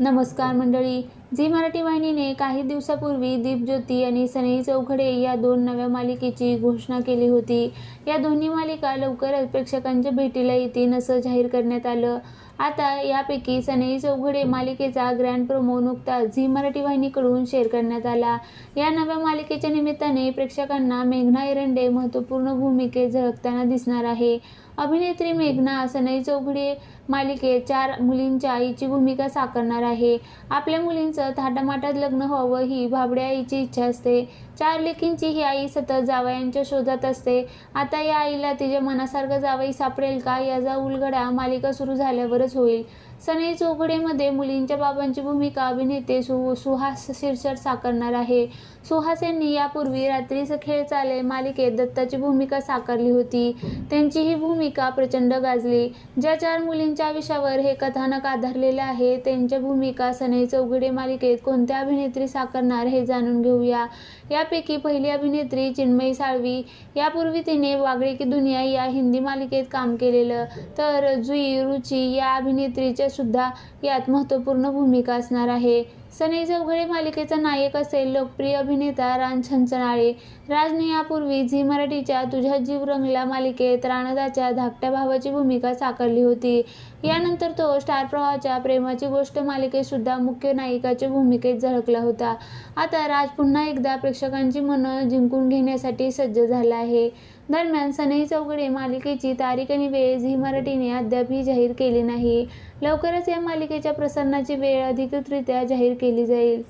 नमस्कार मंडळी. झी मराठी वाहिनीने काही दिवसापूर्वी दीपज्योती आणि सनई चौघडे या दोन नव्या मालिकेची घोषणा केली होती. या दोन्ही मालिका लवकरच प्रेक्षकांच्या भेटीला येतील असं जाहीर करण्यात आलं. आता यापैकी सनई चौघडे मालिकेचा ग्रँड प्रोमो नुकताच झी मराठी वाहिनीकडून शेअर करण्यात आला. या नव्या मालिकेच्या निमित्ताने प्रेक्षकांना मेघना एरंडे महत्त्वपूर्ण भूमिकेत झळकताना दिसणार आहे. अभिनेत्री मेघना सनई चौघडे मालिकेत चार मुलींच्या आईची भूमिका साकारणार आहे. आपल्या मुलींचं थाटामाटात लग्न व्हावं ही भाबड्या आईची इच्छा असते. चार लेखींची ही आई सतत जावयांच्या शोधात असते. आता या आईला तिच्या मनासारखं जावई सापडेल का? याचा उलगडा मालिका सुरू झाल्यावरच होईल. सनई चौघडेमध्ये मुलींच्या बाबांची भूमिका अभिनेते सु सुहास शिरसट साकारणार आहे. सुहास यांनी यापूर्वी रात्रीचं खेळ चाले मालिकेत दत्ताची भूमिका साकारली होती. त्यांची ही भूमिका प्रचंड गाजली. ज्या चार मुलींच्या आयुष्यावर हे कथानक आधारलेले आहे त्यांच्या भूमिका सनई चौघडे मालिकेत कोणत्या अभिनेत्री साकारणार हे जाणून घेऊया. यापैकी पहिली अभिनेत्री चिन्मयी साळवी. यापूर्वी तिने वागळे की दुनिया या हिंदी मालिकेत काम केलेलं. तर जुई रुची या अभिनेत्रीच्या सुद्धा यात महत्त्वपूर्ण भूमिका असणार आहे. सनई चौघडे मालिकेचा नायक असेल लोकप्रिय अभिनेता रान छंचनाळे. राजने यापूर्वी झी मराठीच्या तुझ्या जीव रंगला मालिकेत राणदाच्या धाकट्या भावाची भूमिका साकारली होती. यानंतर तो स्टार प्रवाहाच्या प्रेमाची गोष्ट मालिकेत सुद्धा मुख्य नायिकाच्या भूमिकेत झळकला होता. आता राज पुन्हा एकदा प्रेक्षकांची मनं जिंकून घेण्यासाठी सज्ज झाला आहे. दरम्यान सनई चौघडे मालिकेची तारीख आणि वेळ झी मराठीने अद्यापही जाहीर केली नाही. लवकरच या मालिकेच्या प्रसारणाची वेळ अधिकृतरित्या जाहीर केली जाईल.